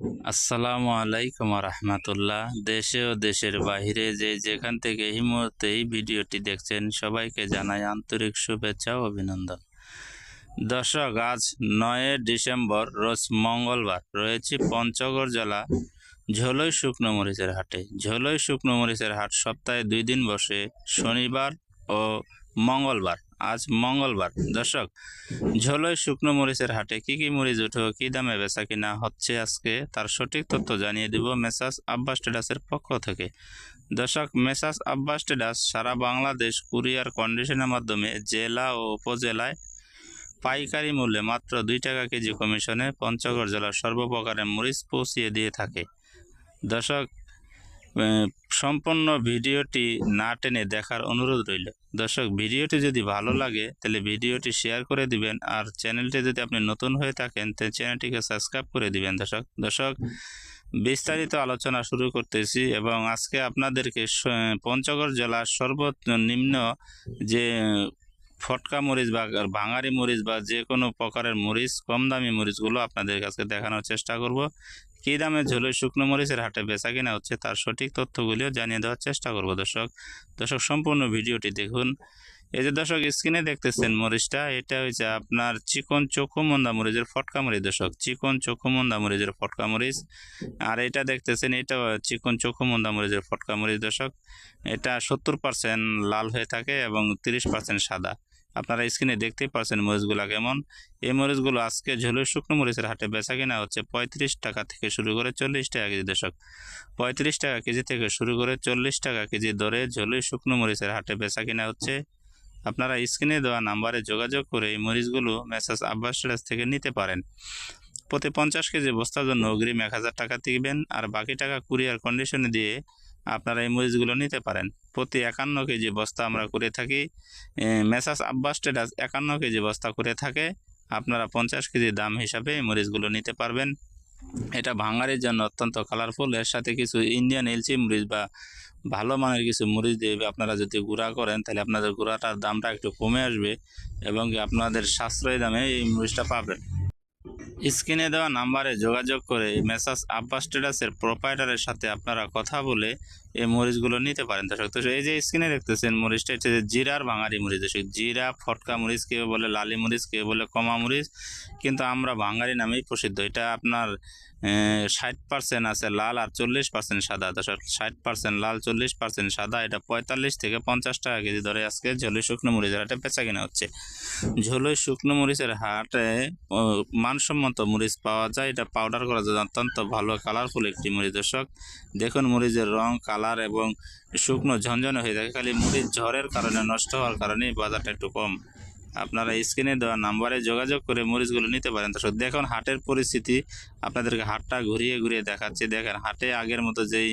আসসালামু আলাইকুম রহমতুল্লাহ দেশে ও দেশের বাহিরে যে যেখান থেকে এই মুহূর্তে এই ভিডিওটি দেখছেন, সবাইকে জানাই আন্তরিক শুভেচ্ছা ও অভিনন্দন। দর্শক, আজ নয় ডিসেম্বর, রোজ মঙ্গলবার। রয়েছে পঞ্চগড় জেলা ঝোলই শুকনো মরিচের হাটে। ঝোলই শুকনো মরিচের হাট সপ্তাহে দুই দিন বসে, শনিবার ও মঙ্গলবার। আজ মঙ্গলবার। দর্শক, ঝোলই শুকনো মরিচের হাটে কি কি মরিচ উঠো কি দামে বেচা কিনা হচ্ছে আজকে তার সঠিক তথ্য জানিয়ে দিব মেসাস আব্বাস ট্রেডার্সের পক্ষ থেকে। দর্শক মেসাস আব্বাস ট্রেডার্স সারা বাংলাদেশ কুরিয়ার কন্ডিশনের মাধ্যমে জেলা ও উপজেলায় পাইকারি মূল্যে মাত্র দুই টাকা কেজি কমিশনে পঞ্চগড় জেলার সর্বপ্রকারের মরিচ পৌঁছিয়ে দিয়ে থাকে। দর্শক সম্পূর্ণ ভিডিওটি না টেনে দেখার অনুরোধ রইল। দর্শক, ভিডিওটি যদি ভালো লাগে, তাহলে ভিডিওটি শেয়ার করে দিবেন, আর চ্যানেলটি যদি আপনি নতুন হয়ে থাকেন তাহলে চ্যানেলটিকে সাবস্ক্রাইব করে দিবেন, দর্শক। দর্শক, বিস্তারিত আলোচনা শুরু করতেছি, এবং আজকে আপনাদেরকে পঞ্চগড় জেলার সর্বনিম্ন যে ফটকা মরিচ বা ভাঙারি মরিচ বা যে কোনো প্রকারের মরিচ, কম দামি মরিচগুলো আপনাদের কাছে দেখানোর চেষ্টা করব। কী দামে ঝোলে শুকনো মরিচের হাটে বেচা কিনা হচ্ছে তার সঠিক তথ্যগুলিও জানিয়ে দেওয়ার চেষ্টা করব, দর্শক। দর্শক, সম্পূর্ণ ভিডিওটি দেখুন। এই যে দর্শক, স্ক্রিনে দেখতেছেন মরিচটা, এটা হচ্ছে আপনার চিকন চোখমন্দা মরিচের ফটকা মরিচ, দর্শক। চিকন চোখমন্দা মরিচের ফটকা মরিচ। আর এটা দেখতেছেন এটা চিকন চোখমন্দা মরিচের ফটকা মরিচ, দর্শক। এটা সত্তর পার্সেন্ট লাল হয়ে থাকে এবং তিরিশ পার্সেন্ট সাদা। আপনারা স্ক্রিনে দেখতেই পাচ্ছেন মরিচগুলো কেমন। এই মরিচগুলো আজকে ঝোলের শুকনো মরিচের হাটে বেচা কিনা হচ্ছে পঁয়ত্রিশ টাকা থেকে শুরু করে চল্লিশ টাকা কেজি দর্শক। পঁয়ত্রিশ টাকা কেজি থেকে শুরু করে চল্লিশ টাকা কেজি দরে ঝোলের শুকনো মরিচের হাটে বেচা কিনা হচ্ছে। আপনারা স্ক্রিনে দেওয়া নাম্বারে যোগাযোগ করে এই মরিচগুলো মেসাজ আব্বাস ট্রেডার্স থেকে নিতে পারেন। প্রতি পঞ্চাশ কেজি বস্তার জন্য অগ্রিম এক হাজার টাকা দিবেন আর বাকি টাকা কুরিয়ার কন্ডিশনে দিয়ে আপনারা এই মরিচগুলো নিতে পারেন। প্রতি একান্ন কেজি বস্তা আমরা করে থাকি। মেসাস আব্বাস ট্রেডার্স একান্ন কেজি বস্তা করে থাকে। আপনারা পঞ্চাশ কেজি দাম হিসাবে এই মরিচগুলো নিতে পারবেন। এটা ভাঙারির জন্য অত্যন্ত কালারফুল এর সাথে কিছু ইন্ডিয়ান এলচি মরিচ বা ভালো মানের কিছু মরিচ দিয়ে আপনারা যদি গুঁড়া করেন, তাহলে আপনাদের গুঁড়াটার দামটা একটু কমে আসবে এবং আপনাদের সাশ্রয়ী দামে এই মরিচটা পাবেন। স্ক্রিনে দেওয়া নাম্বারে যোগাযোগ করে মেসাস আব্বাস ট্রেডার্সের প্রোপাইটারের সাথে আপনারা কথা বলে এই মরিচগুলো নিতে পারেন দর্শক। তো এই যে স্ক্রিনে দেখতেছেন মরিচটা হচ্ছে জিরার ভাঙারি মরিচ দর্শক। জিরা, ফটকা মরিচ, কেউ বলে লালি মরিচ, কেউ বলে কমা মরিচ। কিন্তু আমরা ভাঙারি নামেই প্রসিদ্ধ। এটা আপনার ষাট পার্সেন্ট আছে লাল আর চল্লিশ পার্সেন্ট সাদা দর্শক। ষাট পার্সেন্ট লাল, চল্লিশ পার্সেন্ট সাদা। এটা পঁয়তাল্লিশ থেকে পঞ্চাশ টাকা কেজি ধরে আজকে ঝোলি শুকনো মরিচের হাটে বেচা কিনা হচ্ছে। ঝোলই শুকনো মরিচের হাটে মানসম্মত মরিচ পাওয়া যায়। এটা পাউডার করা যায়। অত্যন্ত ভালো কালারফুল একটি মরিচ দর্শক। দেখুন মরিচের রং কালার এবং শুকনো ঝনঝনে হয়ে থাকে। খালি মরিচ ঝড়ের কারণে, নষ্ট হওয়ার কারণে বাজারটা একটু কম। আপনারা স্ক্রিনে দেওয়া নাম্বারে যোগাযোগ করে মরিচগুলো নিতে পারেন। দর্শক, দেখুন হাটের পরিস্থিতি। আপনাদেরকে হাটটা ঘুরিয়ে ঘুরিয়ে দেখাচ্ছি। দেখেন, হাটে আগের মতো যেই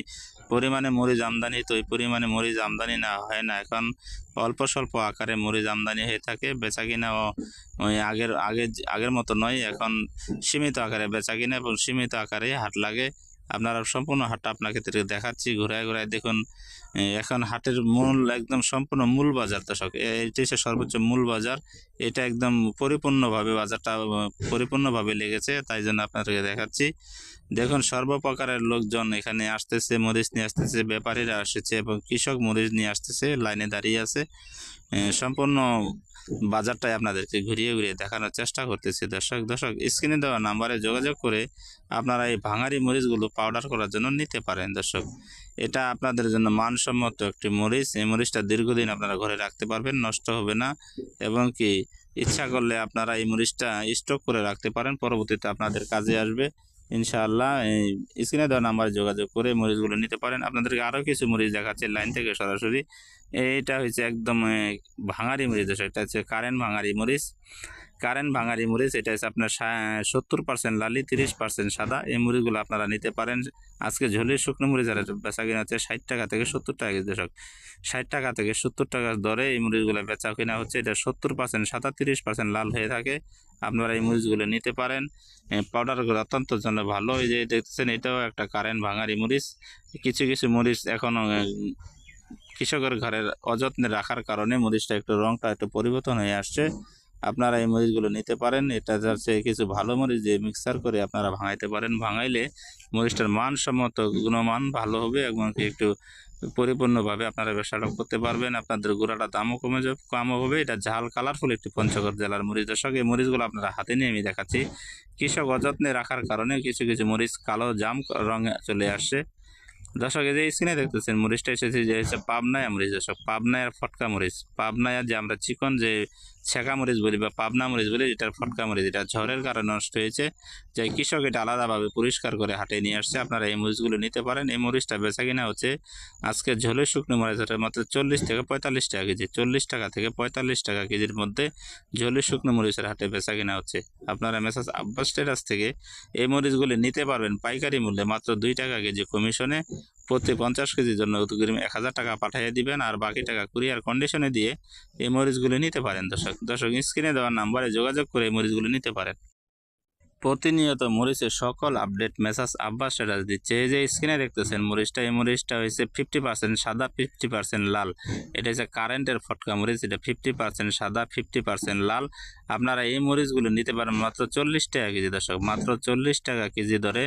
পরিমাণে মরিচ আমদানি, তো ওই পরিমাণে মরিচ আমদানি না, হয় না। এখন অল্প স্বল্প আকারে মরিচ আমদানি হয়ে থাকে। বেচা কিনা ও ওই আগের আগের আগের মতো নয়, এখন সীমিত আকারে বেচা কিনা এবং সীমিত আকারে হাট লাগে। আপনারা সম্পূর্ণ হাটটা আপনাকে দেখাচ্ছি, ঘুরায় ঘুরায় দেখুন। এখন হাটের মূল একদম সম্পূর্ণ মূল বাজার দর্শক এটি হচ্ছে সর্বোচ্চ মূল বাজার। এটা একদম পরিপূর্ণভাবে বাজারটা পরিপূর্ণভাবে লেগেছে, তাই জন্য আপনাদেরকে দেখাচ্ছি। দেখুন, সর্বপ্রকারের লোকজন এখানে আসতেছে, মরিচ নিয়ে আসতেছে, ব্যাপারীরা আসছে এবং কৃষক মরিচ নিয়ে আসতেছে, লাইনে দাঁড়িয়ে আছে। সম্পূর্ণ বাজারটাই আপনাদেরকে ঘুরিয়ে ঘুরিয়ে দেখানোর চেষ্টা করতেছি। দর্শক দর্শক স্ক্রিনে দেওয়া নাম্বারে যোগাযোগ করে আপনারা এই ভাঙারি মরিচগুলো পাউডার করার জন্য নিতে পারেন দর্শক। এটা আপনাদের জন্য মানসম্মত একটি মরিচ। এই মরিচটা দীর্ঘদিন আপনারা ঘরে রাখতে পারবেন, নষ্ট হবে না এবং কি ইচ্ছা করলে আপনারা এই মরিচটা স্টক করে রাখতে পারেন। পরবর্তীতে আপনাদের কাজে আসবে। ইনশাআল্লাহ স্ক্রিনে দেওয়া নাম্বারে যোগাযোগ করে মরিচগুলো নিতে পারেন। আপনাদেরকে আরও কিছু মরিচ দেখাচ্ছে লাইন থেকে সরাসরি। এইটা হচ্ছে একদম ভাঙারি মরিচ। এটা হচ্ছে কারেন্ট ভাঙারি মরিচ। কারেন্ট ভাঙারি মরিচ, এটা হচ্ছে আপনার সত্তর পার্সেন্ট লালি, তিরিশ পার্সেন্ট সাদা। এই মুড়িগুলো আপনারা নিতে পারেন। আজকে ঝোলের শুকনো মরিচ আর বেচা কিনা হচ্ছে, ষাট টাকা থেকে সত্তর টাকা কেজি দর্শক। ষাট টাকা থেকে সত্তর টাকা দরে এই মুড়িগুলো বেচা কিনা হচ্ছে। এটা সত্তর পার্সেন্ট সাদা, তিরিশ পার্সেন্ট লাল হয়ে থাকে। আপনারা এই মরিচগুলো নিতে পারেন। পাউডারগুলো অত্যন্ত জন্য ভালো। এই যে দেখতেছেন, এটাও একটা কারেন্ট ভাঙারি মরিচ। কিছু কিছু মরিচ এখনও কৃষকের ঘরের অযত্নে রাখার কারণে মরিচটা একটু রঙটা একটু পরিবর্তন হয়ে আসছে। আপনারা এই মরিচগুলো নিতে পারেন। এটা যাচ্ছে কিছু ভালো মরিচ দিয়ে মিক্সার করে আপনারা ভাঙাইতে পারেন। ভাঙাইলে মরিচটার মানসম্মত গুণমান ভালো হবে এবং একটু পরিপূর্ণভাবে আপনারা ব্যবসাটা করতে পারবেন। আপনাদের গুঁড়াটা দামও কমে যাবে, কমও হবে। এটা ঝাল কালারফুল একটি পঞ্চগড় জেলার মরিচ। দর্শক, এই মরিচগুলো আপনারা হাতে নিয়ে আমি দেখাচ্ছি। কৃষক অযত্নে রাখার কারণে কিছু কিছু মরিচ কালো জাম রঙে চলে আসছে। দর্শক, এই যে স্ক্রিনে দেখতেছেন, মরিচটা এসেছে যে হচ্ছে পাবনায়া মরিচ। দর্শক, পাবনায়ার ফটকা মরিচ। পাবনায়ার যে আমরা চিকন যে ছেঁকা মরিচ বলি বা পাবনা মরিচ বলি এটার ফটকা মরিচ, এটা ঝড়ের কারণে নষ্ট হয়েছে। যে কৃষক এটা আলাদাভাবে পরিষ্কার করে হাটে নিয়ে আসছে। আপনারা এই মরিচগুলো নিতে পারেন। এই মরিচটা বেচা কিনা হচ্ছে আজকে ঝোলে শুকনো মরিচ মাত্র চল্লিশ থেকে পঁয়তাল্লিশ টাকা কেজি। চল্লিশ টাকা থেকে পঁয়তাল্লিশ টাকা কেজির মধ্যে ঝোলে শুকনো মরিচের হাটে বেচা কিনা হচ্ছে। আপনারা মেসাজ আব্বাস টেরাস থেকে এই মরিচগুলি নিতে পারবেন পাইকারি মূল্যে মাত্র দুই টাকা কেজি কমিশনে। প্রতি পঞ্চাশ কেজির জন্য এক হাজার টাকা পাঠিয়ে দিবেন আর বাকি টাকা কুরিয়ার কন্ডিশনে দিয়ে এই মরিচগুলো নিতে পারেন। দর্শক দর্শক স্ক্রিনে দেওয়ার নাম্বারে যোগাযোগ করে এই মরিচগুলো নিতে পারেন। প্রতিনিয়ত মরিচের সকল আপডেট মেসাজ আব্বাস স্ট্যাটাস দিচ্ছে। এই যে স্ক্রিনে দেখতেছেন, মরিচটা, এই মরিচটা হয়েছে ফিফটি পার্সেন্ট সাদা ফিফটি পার্সেন্ট লাল। এটা হচ্ছে কারেন্টের ফটকা মরিচ, এটা ফিফটি পার্সেন্ট সাদা ফিফটি পার্সেন্ট লাল। আপনারা এই মরিচগুলো নিতে পারেন মাত্র চল্লিশ টাকা কেজি দর্শক। মাত্র চল্লিশ টাকা কেজি দরে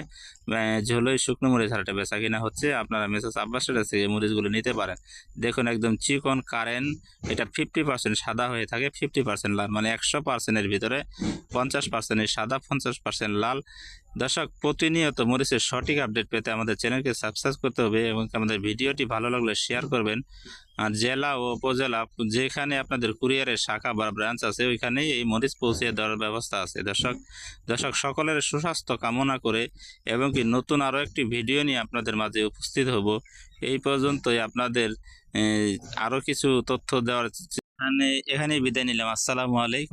ঝোলই শুকনো মরিচ হাটে বেচা কিনা হচ্ছে। আপনারা মেসাজ আব্বাস স্ট্যাটাস থেকে এই মরিচগুলো নিতে পারেন। দেখুন একদম চিকন কারেন্ট এটা ফিফটি পার্সেন্ট সাদা হয়ে থাকে ফিফটি পার্সেন্ট লাল মানে একশো পার্সেন্টের ভিতরে পঞ্চাশ পার্সেন্টের সাদা, পঞ্চাশ পার্সেন্ট লাল। দর্শক, প্রতিনিয়ত মরিচের সঠিক আপডেট পেতে আমাদের চ্যানেলকে সাবস্ক্রাইব করতে হবে এবং আমাদের ভিডিওটি ভালো লাগলে শেয়ার করবেন। আর জেলা ও উপজেলা, যেখানে আপনাদের কুরিয়ারের শাখা বা ব্রাঞ্চ আছে, ওইখানেই এই মরিচ পৌঁছে দেওয়ার ব্যবস্থা আছে। দর্শক দর্শক, সকলের সুস্বাস্থ্য কামনা করে এবং কি নতুন আরও একটি ভিডিও নিয়ে আপনাদের মাঝে উপস্থিত হব। এই পর্যন্তই আপনাদের আরও কিছু তথ্য দেওয়ার। এখানে, এখানেই বিদায় নিলাম। আসসালামু আলাইকুম।